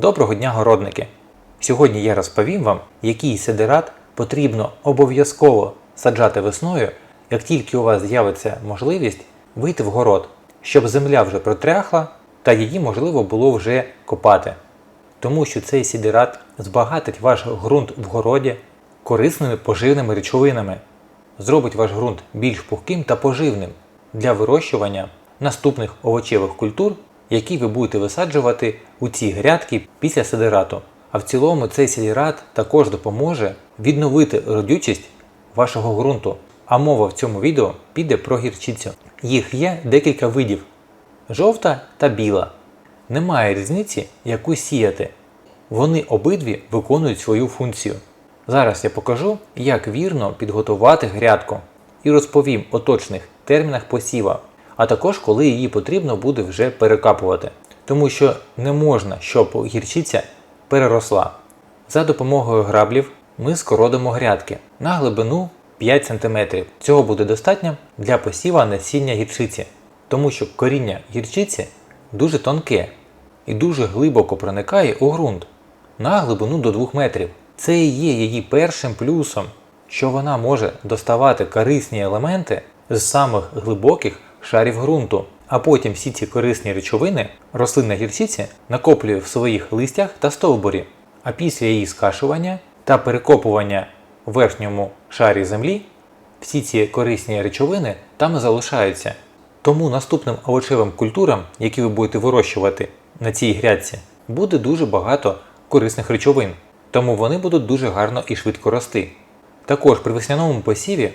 Доброго дня, городники! Сьогодні я розповім вам, який сидерат потрібно обов'язково саджати весною, як тільки у вас з'явиться можливість вийти в город, щоб земля вже протряхла та її можливо було вже копати. Тому що цей сидерат збагатить ваш ґрунт в городі корисними поживними речовинами, зробить ваш ґрунт більш пухким та поживним для вирощування наступних овочевих культур, які ви будете висаджувати у ці грядки після сидерату. А в цілому цей сидерат також допоможе відновити родючість вашого ґрунту. А мова в цьому відео піде про гірчицю. Їх є декілька видів: жовта та біла. Немає різниці, яку сіяти. Вони обидві виконують свою функцію. Зараз я покажу, як вірно підготувати грядку і розповім о точних термінах посіва, а також коли її потрібно буде вже перекапувати, тому що не можна, щоб гірчиця переросла. За допомогою граблів ми скородимо грядки на глибину 5 см. Цього буде достатньо для посіва насіння гірчиці, тому що коріння гірчиці дуже тонке і дуже глибоко проникає у ґрунт на глибину до 2 метрів. Це і є її першим плюсом, що вона може доставати корисні елементи з самих глибоких шарів ґрунту, а потім всі ці корисні речовини рослинна гірчиця накоплює в своїх листях та стовбурі, а після її скашування та перекопування в верхньому шарі землі всі ці корисні речовини там залишаються. Тому наступним овочевим культурам, які ви будете вирощувати на цій грядці, буде дуже багато корисних речовин, тому вони будуть дуже гарно і швидко рости. Також при весняному посіві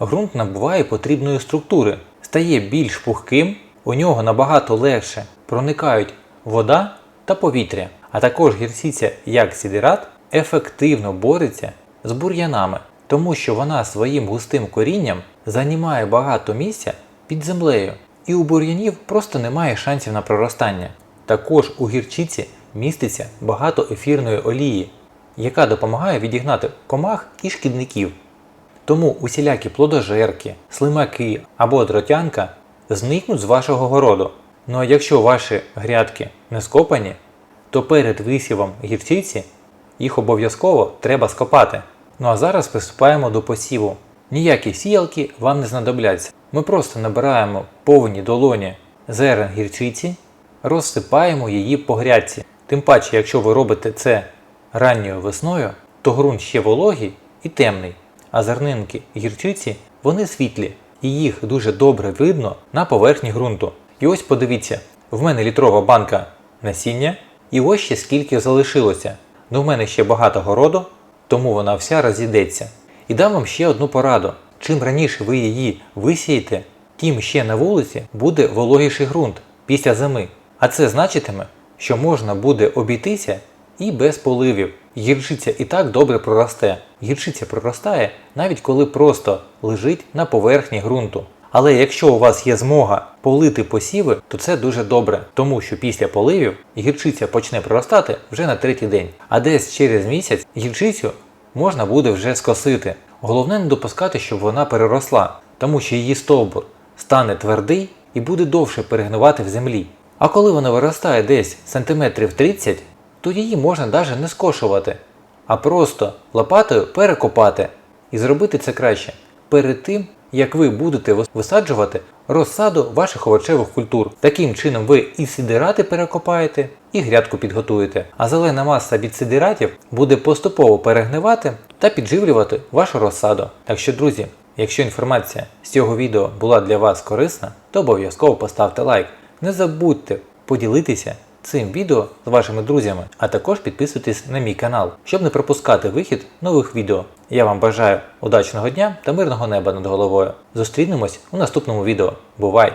ґрунт набуває потрібної структури, стає більш пухким, у нього набагато легше проникають вода та повітря, а також гірсиця як сідерат ефективно бореться з бур'янами, тому що вона своїм густим корінням займає багато місця під землею, і у бур'янів просто немає шансів на проростання. Також у гірчиці міститься багато ефірної олії, яка допомагає відігнати комах і шкідників. Тому усілякі плодожерки, слимаки або дротянка зникнуть з вашого городу. Ну а якщо ваші грядки не скопані, то перед висівом гірчиці їх обов'язково треба скопати. Ну а зараз приступаємо до посіву. Ніякі сіялки вам не знадобляться. Ми просто набираємо повні долоні зерен гірчиці, розсипаємо її по грядці. Тим паче, якщо ви робите це ранньою весною, то ґрунт ще вологий і темний, а зернинки гірчиці вони світлі і їх дуже добре видно на поверхні ґрунту. І ось подивіться, в мене літрова банка насіння, і ось ще скільки залишилося. Ну в мене ще багато городу, тому вона вся розійдеться. І дам вам ще одну пораду. Чим раніше ви її висієте, тим ще на вулиці буде вологіший ґрунт після зими. А це значитиме, що можна буде обійтися і без поливів. Гірчиця і так добре проросте. Гірчиця проростає навіть коли просто лежить на поверхні ґрунту. Але якщо у вас є змога полити посіви, то це дуже добре, тому що після поливів гірчиця почне проростати вже на третій день. А десь через місяць гірчицю можна буде вже скосити. Головне не допускати, щоб вона переросла, тому що її стовбур стане твердий і буде довше перегнивати в землі. А коли вона виростає десь сантиметрів 30, то її можна навіть не скошувати, а просто лопатою перекопати. І зробити це краще перед тим, як ви будете висаджувати розсаду ваших овочевих культур. Таким чином ви і сидирати перекопаєте, і грядку підготуєте. А зелена маса від сидиратів буде поступово перегнивати та підживлювати вашу розсаду. Так що, друзі, якщо інформація з цього відео була для вас корисна, то обов'язково поставте лайк. Не забудьте поділитися цим відео з вашими друзями, а також підписуйтесь на мій канал, щоб не пропускати вихід нових відео. Я вам бажаю удачного дня та мирного неба над головою. Зустрінемось у наступному відео. Бувай!